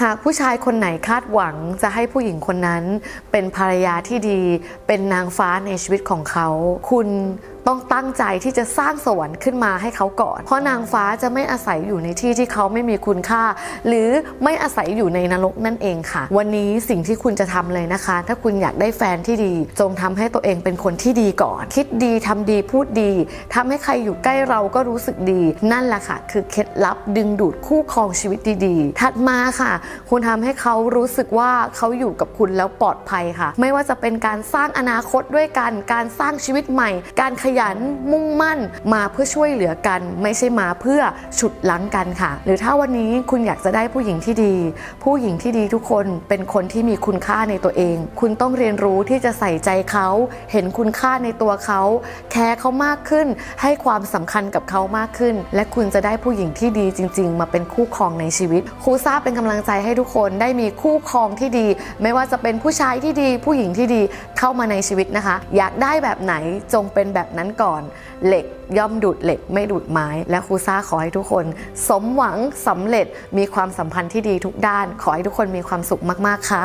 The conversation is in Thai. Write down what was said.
หากผู้ชายคนไหนคาดหวังจะให้ผู้หญิงคนนั้น เป็นภรรยาที่ดี เป็นนางฟ้าในชีวิตของเขา คุณ ต้องตั้งใจที่จะสร้างสวรรค์ขึ้นมาให้เขาก่อน เพราะนางฟ้าจะไม่อาศัยอยู่ในที่ที่เขาไม่มีคุณค่า หรือไม่อาศัยอยู่ในนรกนั่นเองค่ะ วันนี้สิ่งที่คุณจะทำเลยนะคะ ถ้าคุณอยากได้แฟนที่ดี จงทำให้ตัวเองเป็นคนที่ดีก่อน คิดดีทำดีพูดดีทำให้ใครอยู่ใกล้เราก็รู้สึกดี นั่นแหละค่ะ คือเคล็ดลับดึงดูดคู่ครองชีวิตดีๆ ถัดมาค่ะ คุณทำให้เขารู้สึกว่าเขาอยู่กับคุณแล้วปลอดภัยค่ะ ไม่ว่าจะเป็นการสร้างอนาคตด้วยกัน การสร้างชีวิตใหม่ การขยันมุ่งมั่น มาเพื่อช่วยเหลือกัน ไม่ใช่มาเพื่อฉุดลังกันค่ะ หรือถ้าวันนี้คุณอยากจะได้ผู้หญิงที่ดี ผู้หญิงที่ดีทุกคนเป็นคนที่มีคุณค่าในตัวเอง คุณต้องเรียนรู้ที่จะใส่ใจเขา เห็นคุณค่าในตัวเขา แคร์เขามากขึ้น ให้ความสำคัญกับเขามากขึ้น และคุณจะได้ผู้หญิงที่ดีจริง ๆ มาเป็นคู่ครองในชีวิตครูซ่าเป็นกำลังใจให้ทุกคนได้มีคู่ครองที่ดี ไม่ว่าจะเป็นผู้ชายที่ดี ผู้หญิงที่ดีเข้ามาในชีวิตนะคะ อยากได้แบบไหนจงเป็นแบบนั้นก่อน เหล็กย่อมดูดเหล็กไม่ดูดไม้ และครูซ่าขอให้ทุกคน สมหวังสำเร็จมีความสัมพันธ์ที่ดีทุกด้าน ขอให้ทุกคนมีความสุขมาก ๆ ค่ะ